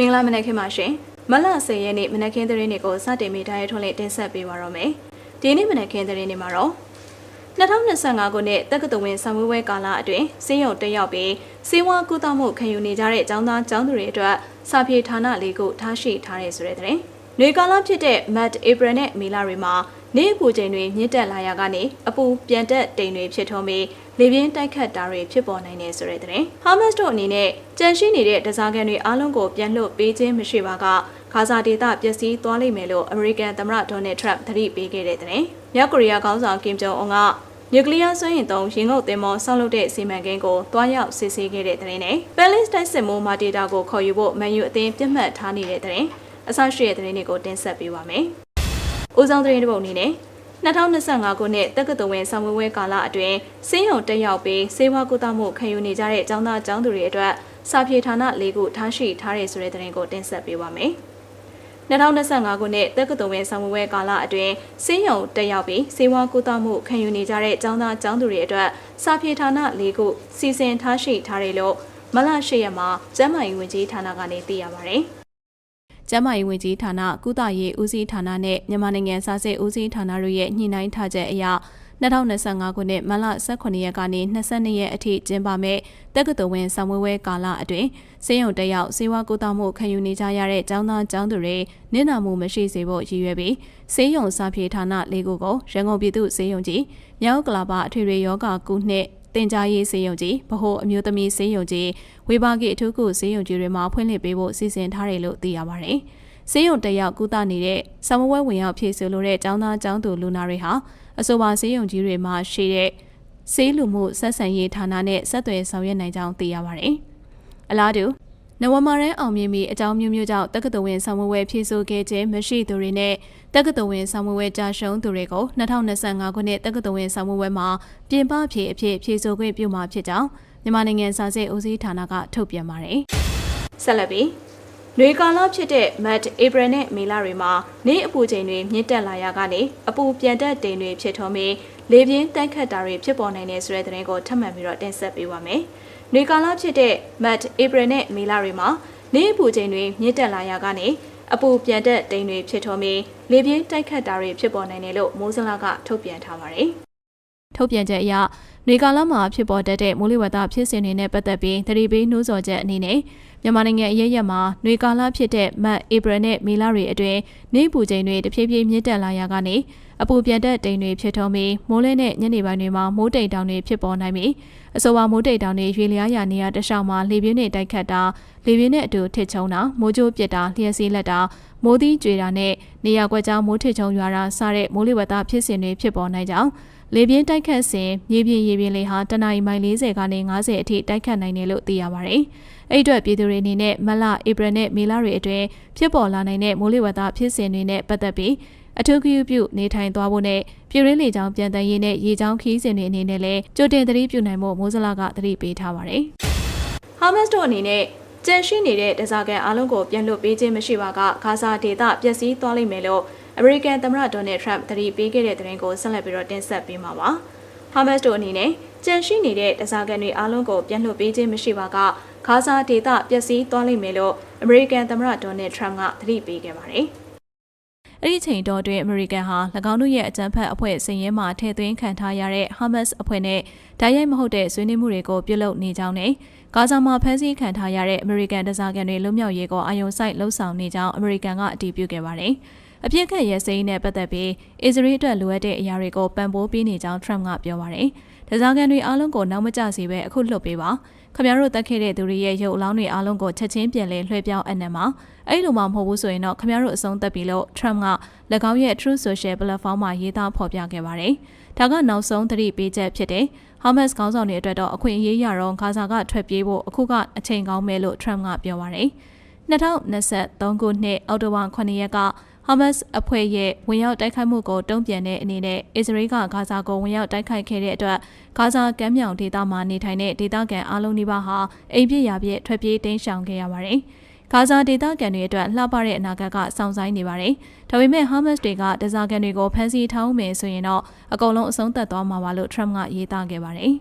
မင်္ဂလာမနက်ခင်းပါရှင်မလ10ရက်နေ့မနက်ခင်းသတင်းတွေကိုစတင်မိထားရထွန်းလေးတင်ဆက်ပေးပါတော့မယ်ဒီနေ့မနက်ခင်းသတင်းတွေမှာတော့2025ခုနှစ်တက္ကသိုလ်ဝင်ဆောင်ဝဲဝဲကာလအတွင်းစင်းရုံတက်ရောက်ပြီးစေဝါကုသမှုခံယူနေကြတဲ့ကျောင်းသားကျောင်းသူတွေအတွက်စာပြေဌာနလေးခုထားရှိထားတဲ့ဆိုတဲ့သတင်း။နေကာလဖြစ်တဲ့ Mart April နဲ့မေလတွေမှာနေအပူချိန်တွေမြင့်တက်လာရာကနေအပူပြန်တက်တိမ်တွေဖြစ်ထွန်းပြီး လေပြင်းတိုက်ခတ်တာတွေဖြစ်ပေါ်နိုင်တယ်ဆိုတဲ့သတင်း။ Hamas တို့အနေနဲ့ကြန့်ရှိနေတဲ့တစားကန်တွေအားလုံးကိုပြန်လွှတ်ပေးခြင်းမရှိပါကဂါဇာဒေသပျက်စီးသွားလိမ့်မယ်လို့အမေရိကန်သမ္မတဒေါ်နယ်ထရန့်သတိပေးခဲ့တဲ့တဲ့။မြောက်ကိုရီးယားခေါင်းဆောင်ကင်ဂျုံအွန်ကနျူကလ িয়ার စွမ်းအင်သုံးရင်ငုတ်သင်္ဘောဆောက်လုပ်တဲ့စီမံကိန်းကိုတွားရောက်စစ်ဆေးခဲ့တဲ့တဲ့နဲ့ပဲလစ်တိုက်စစ်မိုးမာဒေတာကိုခေါ်ယူဖို့မန်ယူအသင်းပြတ်မှတ်ထားနေတဲ့တဲ့အဆရှိတဲ့တဲ့တွေကိုတင်ဆက်ပေးပါမယ်။ဦးဆောင်တဲ့တဲ့ပုံအနေနဲ့ 2025ခုနှစ်တက္ကသိုလ်ဝင်ဆောင်ဝဲဝဲကာလအတွင်းစင်းရုံတက်ရောက်ပြီးစေဝါကုသမှုခံယူနေကြတဲ့ကျောင်းသားကျောင်းသူတွေအတွက်စာပြေဌာန၄ခုထားရှိထားတဲ့ဆိုတဲ့တဲ့ကိုတင်ဆက်ပေးပါမယ်။2025ခုနှစ်တက္ကသိုလ်ဝင်ဆောင်ဝဲကာလအတွင်းစင်းရုံတက်ရောက်ပြီးစေဝါကုသမှုခံယူနေကြတဲ့ကျောင်းသားကျောင်းသူတွေအတွက်စာပြေဌာန၄ခုစီစဉ်ထားရှိထားတယ်လို့မလရှိရမှာကျန်းမာရေးဝန်ကြီးဌာနကနေသိရပါတယ်။ ကျန်းမာရေးဝန်ကြီးဌာနကုသရေးဦးစီးဌာနနဲ့မြန်မာနိုင်ငံစာစစ်ဦးစီးဌာနတို့ရဲ့ညှိနှိုင်းထားချက်အရ2025ခုနှစ်မလ18ရက်ကနေ22ရက်အထိကျင်းပမဲ့တက္ကသိုလ်ဝင်ဆောင်ဝဲဝဲကာလအတွင်းစေယုံတက်ရောက်စေဝါကုသမှုခံယူနေကြရတဲ့ကျောင်းသားကျောင်းသူတွေနင့်နာမှုမရှိစေဖို့ရည်ရွယ်ပြီးစေယုံစာပြေဌာနလေးခုကိုရန်ကုန်ပြည်သူစေယုံကြီးမြောက်ကလာပအထွေထွေယောဂကုနှစ် တင်ကြားရေးစေယုံကြီးဗဟိုအမျိုးသမီးစေယုံကြီးဝေဘာဂိအထူးကုစေယုံကြီးတွေမှာဖွင့်လှစ်ပေးဖို့စီစဉ်ထားတယ်လို့သိရပါတယ်။စေယုံတက်ရောက်ကုသနေတဲ့ဆမဝဲဝင်ရောက်ဖြည့်ဆိုလိုတဲ့ကျောင်းသားကျောင်းသူလူနာတွေဟာအဆိုပါစေယုံကြီးတွေမှာရှိတဲ့စေးလူမှုဆက်ဆံရေးဌာနနဲ့ဆက်သွယ်ဆောင်ရွက်နိုင်ကြောင်းသိရပါတယ်။အလားတူ နဝမာရန်အောင်မြင်ပြီးအကြောင်းမျိုးမျိုးကြောင့်တက္ကသိုလ်ဝင်ဆောင်ဝဲဖြည့်ဆို့ခဲ့ခြင်းမရှိသူတွေနဲ့တက္ကသိုလ်ဝင်ဆောင်ဝဲကြာရှုံးသူတွေကို2025ခုနှစ်တက္ကသိုလ်ဝင်ဆောင်ဝဲမှာပြင်ပဖြည့်အဖြစ်ဖြည့်ဆို့ခွင့်ပြုမှာဖြစ်ကြောင်းမြန်မာနိုင်ငံစာစစ်ဦးစီးဌာနကထုတ်ပြန်ပါတယ်။ဆက်လက်ပြီးနွေကာလဖြစ်တဲ့ Mart April နဲ့မေလတွေမှာနေအပူချိန်တွေမြင့်တက်လာရာကနေအပူပြန်တက်တိမ်တွေဖြစ်ထွန်းပြီးလေပြင်းတိုက်ခတ်တာတွေဖြစ်ပေါ်နိုင်တဲ့ဆိုတဲ့သတင်းကိုထပ်မံပြီးတော့တင်ဆက်ပေးပါမယ်။ နွေကာလဖြစ်တဲ့ Mart April နဲ့မေလတွေမှာနေအပူချိန်တွေမြင့်တက်လာရာကနေအပူပြန်တက်တိမ်တွေဖြစ်ထွန်းပြီးလေပြင်းတိုက်ခတ်တာတွေဖြစ်ပေါ်နိုင်တယ်လို့မိုးစလာကထုတ်ပြန်ထားပါတယ်။ ထုတ်ပြန်ချက်အရနေကာလမှာဖြစ်ပေါ်တတ်တဲ့မိုးလေဝသဖြစ်စဉ်တွေနဲ့ပတ်သက်ပြီးသတိပေးနှိုးဆော်ချက်အနေနဲ့မြန်မာနိုင်ငံအရေးရမှာနေကာလဖြစ်တဲ့မတ်ဧပြီနဲ့မေလတွေအတွင်းနေပူချိန်တွေတဖြည်းဖြည်းမြင့်တက်လာရာကနေအပူပြန်တက်တိမ်တွေဖြစ်ထွန်းပြီးမိုးလဲနဲ့ညနေပိုင်းတွေမှာမိုးတိမ်တောင်တွေဖြစ်ပေါ်နိုင်ပြီးအဆိုပါမိုးတိမ်တောင်တွေရွေလျားရာနေရာတခြားမှာလေပြင်းတွေတိုက်ခတ်တာလေပြင်းနဲ့အတူထစ်ချုံတာမိုးကြိုးပစ်တာလျှက်စီးလက်တာမိုးသီးကြွေတာနဲ့နေရာကွက်ကြားမိုးထစ်ချုံရွာတာစတဲ့မိုးလေဝသဖြစ်စဉ်တွေဖြစ်ပေါ်နိုင်ကြောင်း လေပြင်းတိုက်ခတ်စဉ်မြေပြင်ရေပြင်လေဟာတနအီမိုင်40ကနေ50အထိတိုက်ခတ်နိုင်တယ်လို့သိရပါတယ်။အဲ့အတွက်ပြည်သူတွေအနေနဲ့မလဧပြီနဲ့မေလတွေအတွင်းဖြစ်ပေါ်လာနိုင်တဲ့မိုးလေဝသဖြစ်စဉ်တွေနဲ့ပတ်သက်ပြီးအထူးဂရုပြုနေထိုင်သွားဖို့နဲ့ပြည်ရင်းလေကြောင်းပြန်တမ်းရေးနဲ့ရေကြောင်းခီးစဉ်တွေအနေနဲ့လည်းကြိုတင်သတိပြုနိုင်ဖို့မိုးစလာကသတိပေးထားပါတယ်။ Hamas တို့အနေနဲ့ကြန့်ရှိနေတဲ့တစားကန်အားလုံးကိုပြန်လွတ်ပေးခြင်းမရှိပါကဂါဇာဒေသပျက်စီးသွားလိမ့်မယ်လို့ အမေရိကန်သမ္မတဒေါ်နယ်ထရန့်သတိပေးခဲ့တဲ့သတင်းကိုဆက်လက်ပြီးတော့တင်ဆက်ပေးမှာပါ။ Hamas တို့အနေနဲ့ကြန့်ရှိနေတဲ့တစားကန်တွေအားလုံးကိုပြန်လွတ်ပေးခြင်းမရှိပါကဂါဇာဒေသပျက်စီးသွားလိမ့်မယ်လို့အမေရိကန်သမ္မတဒေါ်နယ်ထရန့်ကသတိပေးခဲ့ပါတယ်။အဲ့ဒီချိန်တော်တွင်အမေရိကန်ဟာ၎င်းတို့ရဲ့အကြမ်းဖက်အဖွဲ့စင်ရဲမှထည့်သွင်းခံထားရတဲ့ Hamas အဖွဲ့နဲ့ဓာတ်ရိုက်မဟုတ်တဲ့ဆွေးနွေးမှုတွေကိုပြုလုပ်နေကြောင်းနဲ့ဂါဇာမှာဖမ်းဆီးခံထားရတဲ့အမေရိကန်တစားကန်တွေလွတ်မြောက်ရေးကိုအာရုံစိုက်လှုံ့ဆော်နေကြောင်းအမေရိကန်ကအတည်ပြုခဲ့ပါတယ်။ အပြစ်ခတ်ရဲစိမ်းနဲ့ပတ်သက်ပြီးအစ္စရေးအတွက်လိုအပ်တဲ့အရာတွေကိုပံ့ပိုးပေးနေကြောင်းထရမ့်ကပြောပါတယ်။တစားကန်တွေအားလုံးကိုနောက်မကျစေဘဲအခုလွှတ်ပေးပါ။ခမရတို့တက်ခဲ့တဲ့သူတွေရဲ့ရုပ်အလောင်းတွေအားလုံးကိုချက်ချင်းပြန်လဲလွှဲပြောင်းအပ်နေမှာအဲ့လိုမှမဟုတ်ဘူးဆိုရင်တော့ခမရတို့အဆုံးသက်ပြီလို့ Trump က၎င်းရဲ့ Truth Social Platform မှာရေးသားဖော်ပြခဲ့ပါတယ်။ဒါကနောက်ဆုံးသတိပေးချက်ဖြစ်တယ်။ Hamas ခေါင်းဆောင်တွေအတွက်တော့အခွင့်အရေးရတော့ဂါဇာကထွက်ပြေးဖို့အခုကအချိန်ကောင်းမယ်လို့ Trump ကပြောပါတယ်။2023ခုနှစ်အောက်တိုဘာ9ရက်က ဟာမတ်စ်အဖွဲ့ရဲ့ဝင်ရောက်တိုက်ခိုက်မှုကိုတုံ့ပြန်တဲ့အနေနဲ့အစ္စရေးကဂါဇာကိုဝင်ရောက်တိုက်ခိုက်ခဲ့တဲ့အတွက်ဂါဇာကမ်းမြောင်ဒေသမှာနေထိုင်တဲ့ဒေသခံအလုံးနီးပါးဟာအိမ်ပြစ်ရာပြစ်ထွက်ပြေးတိမ်းရှောင်ခဲ့ရပါတယ်။ဂါဇာဒေသခံတွေအတွက်လှပတဲ့အနာဂတ်ကစောင့်ဆိုင်နေပါတယ်။ဒါပေမဲ့ဟာမတ်စ်တွေကဒဇာကန်တွေကိုဖမ်းဆီးထောင်းမယ်ဆိုရင်တော့အကုန်လုံးအဆုံးသတ်သွားမှာပါလို့ထရမ့်ကရေးသားခဲ့ပါတယ်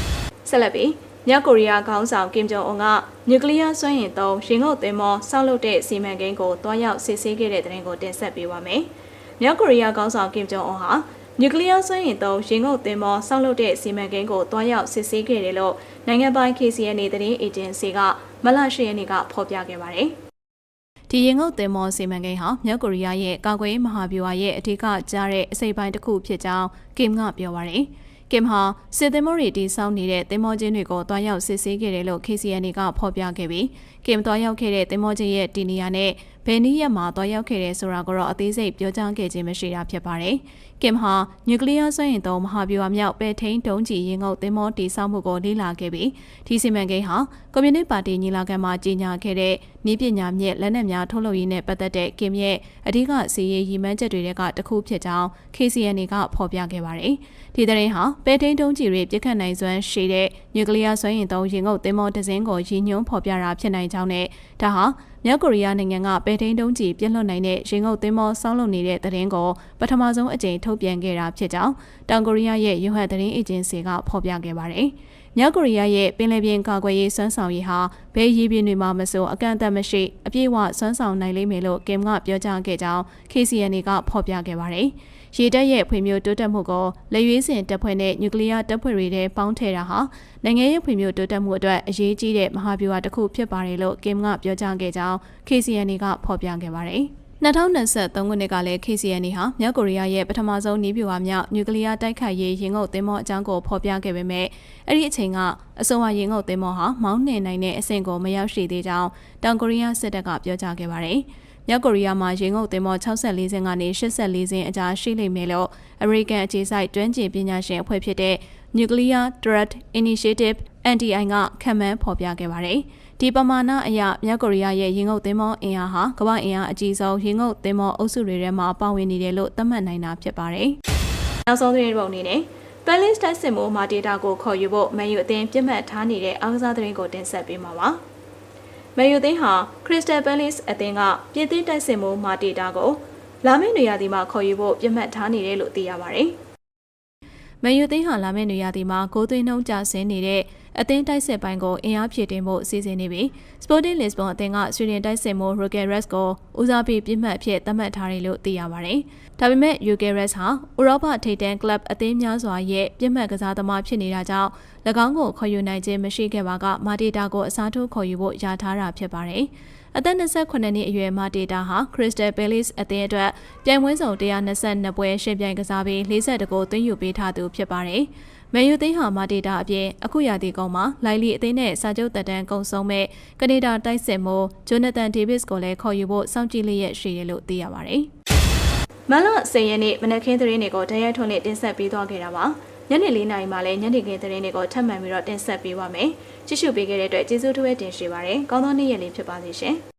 ။ဆက်လက်ပြီး မြောက်ကိုရီးယားခေါင်းဆောင်ကင်ဂျုံအွန်ကနျူကလ িয়ার စွမ်းအင်သုံးရင်ငုတ်သင်္ဘောဆောက်လုပ်တဲ့စီမံကိန်းကိုတွားရောက်စစ်ဆေးခဲ့တဲ့တဲ့ရင်ကိုတင်ဆက်ပေးပါမယ်။မြောက်ကိုရီးယားခေါင်းဆောင်ကင်ဂျုံအွန်ဟာနျူကလ িয়ার စွမ်းအင်သုံးရင်ငုတ်သင်္ဘောဆောက်လုပ်တဲ့စီမံကိန်းကိုတွားရောက်စစ်ဆေးခဲ့တယ်လို့နိုင်ငံပိုင် KCNA သတင်းအေဂျင်စီကမလရှိရက်နေ့ကဖော်ပြခဲ့ပါတယ်။ဒီရင်ငုတ်သင်္ဘောစီမံကိန်းဟာမြောက်ကိုရီးယားရဲ့ကာကွယ်ရေးမဟာဗျူဟာရဲ့အထူးကကြားတဲ့အစိပ်ပိုင်းတစ်ခုဖြစ်ကြောင်းကင်ကပြောပါရယ်။ ကင်ဟာစစ်သင်္ဘောတွေတီးဆောင်းနေတဲ့သင်္ဘောချင်းတွေကိုတွားရောက်စစ်ဆေးခဲ့တယ်လို့ KCNA ကဖော်ပြခဲ့ပြီးကင်တွားရောက်ခဲ့တဲ့သင်္ဘောချင်းရဲ့တီနီယာနဲ့ ဘယ်နည်းရမှာတွားရောက်ခဲ့တဲ့ဆိုတာကိုတော့အသေးစိတ်ပြောကြားခဲ့ခြင်းမရှိတာဖြစ်ပါတယ်။ကင်ဟာနျူကလ িয়ার စွမ်းအင်သုံးမဟာဗျူဟာမြောက်ပဲထိန်တုံးကြီးရင်ငုတ်သင်္ဘောတီဆောက်မှုကိုလေ့လာခဲ့ပြီးဒီစီမံကိန်းဟာကွန်မြူနစ်ပါတီညီလာခံမှာကြေညာခဲ့တဲ့နည်းပညာမြင့်လက်နက်များထုတ်လုပ်ရေးနဲ့ပတ်သက်တဲ့ကင်ရဲ့အဓိကစီရေးရည်မှန်းချက်တွေကတခုဖြစ်ကြောင်း KCNA ကဖော်ပြခဲ့ပါတယ်။ဒီသတင်းဟာပဲထိန်တုံးကြီးတွေပြစ်ခတ်နိုင်စွမ်းရှိတဲ့နျူကလ িয়ার စွမ်းအင်သုံးရင်ငုတ်သင်္ဘောတစ်စင်းကိုရည်ညွှန်းဖော်ပြတာဖြစ်နိုင်ကြောင်းနဲ့ဒါဟာ မြောက်ကိုရီးယားနိုင်ငံကပဲထိန်တုံးကြီးပြစ်လွတ်နိုင်တဲ့ရင်ငုတ်သင်းမောဆောင်းလုပ်နေတဲ့သတင်းကိုပထမဆုံးအကြိမ်ထုတ်ပြန်ခဲ့တာဖြစ်ကြောင်းတောင်ကိုရီးယားရဲ့ယူဟန်သတင်းအေဂျင်စီကဖော်ပြခဲ့ပါတယ်။မြောက်ကိုရီးယားရဲ့ပင်လယ်ပြင်ကာကွယ်ရေးစွမ်းဆောင်ရည်ဟာဘယ်ရည်ပြင်တွေမှာမဆိုအကန့်အသတ်မရှိအပြည့်အဝစွမ်းဆောင်နိုင်လိမ့်မယ်လို့ကင်ကပြောကြားခဲ့ကြောင်း KCNA ကဖော်ပြခဲ့ပါတယ်။ ရေတပ်ရဲ့ဖွံ့ဖြိုးတိုးတက်မှုကိုလက်ရွေးစင်တပ်ဖွဲ့နဲ့နျူကလ িয়ার တပ်ဖွဲ့တွေနဲ့ပေါင်းထည့်တာဟာနိုင်ငံရဲ့ဖွံ့ဖြိုးတိုးတက်မှုအတွက်အရေးကြီးတဲ့မဟာဗျူဟာတစ်ခုဖြစ်ပါတယ်လို့ကင်ကပြောကြားခဲ့ကြောင်း KCNA ကဖော်ပြခဲ့ပါတယ်။2023ခုနှစ်ကလည်း KCNA ဟာမြောက်ကိုရီးယားရဲ့ပထမဆုံးနည်းဗျူဟာမြောက်နျူကလ িয়ার တိုက်ခိုက်ရေးရင်ငုတ်သင်္ဘောအကြောင်းကိုဖော်ပြခဲ့ပေမဲ့အဲ့ဒီအချိန်ကအဆိုပါရင်ငုတ်သင်္ဘောဟာမောင်းနှင်နိုင်တဲ့အဆင့်ကိုမရောက်ရှိသေးကြောင်းတောင်ကိုရီးယားစစ်တပ်ကပြောကြားခဲ့ပါတယ်။ မြောက်ကိုရီးယားမှာရေငုပ်သင်္ဘော64စင်းကနေ84စင်းအကြားရှိလိမ့်မယ်လို့အမေရိကန်အခြေစိုက်တွန်းကျင်ပညာရှင်အဖွဲ့ဖြစ်တဲ့ Nuclear Threat Initiative NDI ကခန့်မှန်းဖော်ပြခဲ့ပါတယ်။ဒီပမာဏအရမြောက်ကိုရီးယားရဲ့ရေငုပ်သင်္ဘောအင်အားဟာကမ္ဘာအင်အားအကြီးဆုံးရေငုပ်သင်္ဘောအုပ်စုတွေထဲမှာပါဝင်နေတယ်လို့သတ်မှတ်နိုင်တာဖြစ်ပါတယ်။နောက်ဆုံးသတင်းပုံအနေနဲ့ Palace တိုက်စစ်မှုမာဒေတာကိုခေါ်ယူဖို့မန်ယူအသင်းပြစ်မှတ်ထားနေတဲ့အားကစားသတင်းကိုတင်ဆက်ပေးမှာပါ။ မန်ယူသင်းဟာ Crystal Palace အသင်းကပြည်သစ်တိုက်စစ်မှုမာတီတာကိုလာမယ့်နေရာဒီမှာခေါ်ယူဖို့ပြတ်မှတ်ထားနေတယ်လို့သိရပါတယ်။မန်ယူသင်းဟာလာမယ့်နေရာဒီမှာဂိုးသွင်းနှုံးကျဆင်းနေတဲ့ အသင်းတိုက်စစ်ပိုင်းကိုအင်အားဖြည့်တင်ဖို့အစီအစဉ်နေပြီး Sporting Lisbon အသင်းကဆွေဒင်တိုက်စစ်မှု Rocket Reds ကိုဦးစားပေးပြစ်မှတ်အဖြစ်သတ်မှတ်ထားတယ်လို့သိရပါတယ်။ဒါပေမဲ့ UK Reds ဟာဥရောပထိပ်တန်းကလပ်အသင်းများစွာရဲ့ပြစ်မှတ်ကစားသမားဖြစ်နေတာကြောင့်၎င်းကိုခေါ်ယူနိုင်ခြင်းမရှိခဲ့ပါကမာတီတာကိုအစားထိုးခေါ်ယူဖို့ယာထားတာဖြစ်ပါတယ်။အသက်28နှစ်အရွယ်မာတီတာဟာ Crystal Palace အသင်းအတွက်ပြိုင်ပွဲစုံ122ပွဲရှင်ပြိုင်ကစားပြီး42ဂိုးသွင်းယူပေးထားသူဖြစ်ပါတယ်။ မန်ယူသိန်းဟာမာဒေတာအပြင်အခုရာသီကုန်းမှာလိုင်လီအသင်းနဲ့စာချုပ်တက်တန်းကုံဆုံးမဲ့ကနေဒါတိုက်စစ်မိုးဂျိုနသန်ဒေးဗစ်ကိုလည်းခေါ်ယူဖို့စောင့်ကြည့်လျက်ရှိတယ်လို့သိရပါတယ်။မလဆယ်ရက်နေ့မနက်ခင်းသတင်းတွေကိုတရိုက်ထုံးနဲ့တင်ဆက်ပေးသွားခဲ့တာပါ။ညနေ၄နာရီမှလည်းညနေခင်းသတင်းတွေကိုထပ်မံပြီးတော့တင်ဆက်ပေးပါမယ်။ကြည့်ရှုပေးခဲ့တဲ့အတွက်ကျေးဇူးထူးပဲတင်ရှိပါတယ်။ကောင်းသောနေ့ရက်လေးဖြစ်ပါစေရှင်။